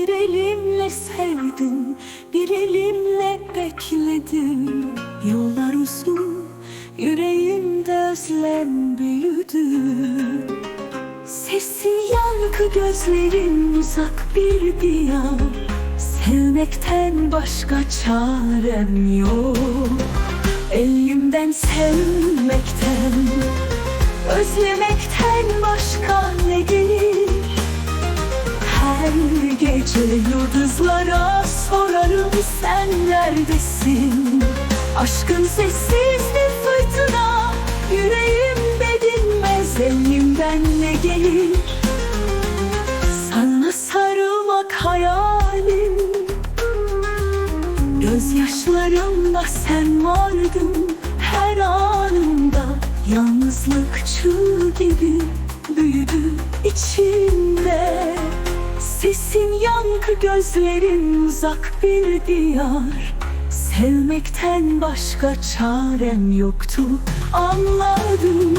Bir elimle sevdim, bir elimle bekledim. Yollar uzun, yüreğimde özlem büyüdü. Sesi yankı gözlerin uzak bir diyar Sevmekten başka çarem yok. Elimden sevmekten Özlemekten başka ne gelir? Gece yıldızlara sorarım sen neredesin? Aşkın sessiz bir fırtına Yüreğimde dinmez elimden ne gelir? Sana sarılmak hayalim Gözyaşlarımda sen vardın. Her anımda Yalnızlık çığ gibi Yankı gözlerin uzak bir diyar. Sevmekten başka çarem yoktu anladım.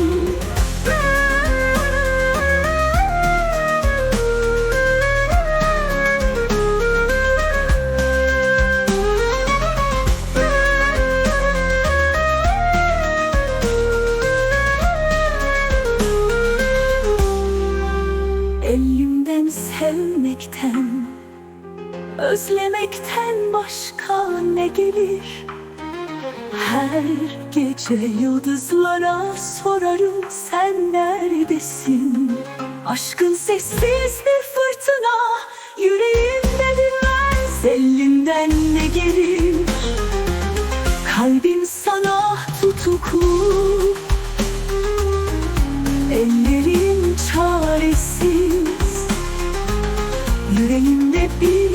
Elimden sevmekten Özlemekten başka ne gelir? Her gece yıldızlara sorarım sen neredesin? Aşkın sessiz bir fırtına Yüreğimde dinmez elinden ne gelir? Kalbim sana tutuklu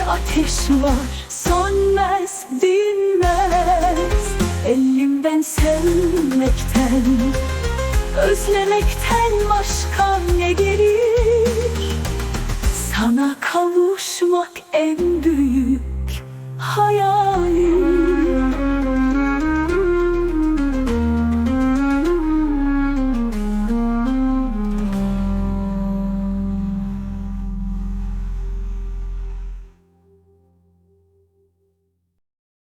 ateş var. Sönmez, dinmez. Elimden sevmekten Özlemekten başka ne gelir? Sana kavuşmak en büyük